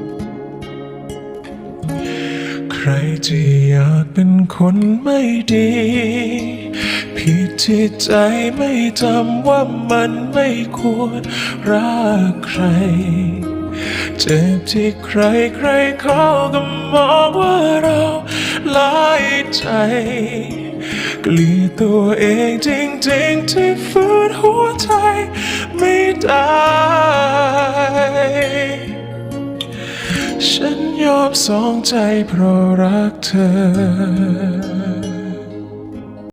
ม ใครที่อยากเป็นคนไม่ดี ผิดที่ใจไม่จำว่ามันไม่ควรรักใคร เจ็บที่ใครใครเขาก็มองว่าเราลายใจเกลียตัวเองจริงๆ ที่ฝืนหัวใจไม่ได้ ฉันยอมสองใจเพราะรักเธอ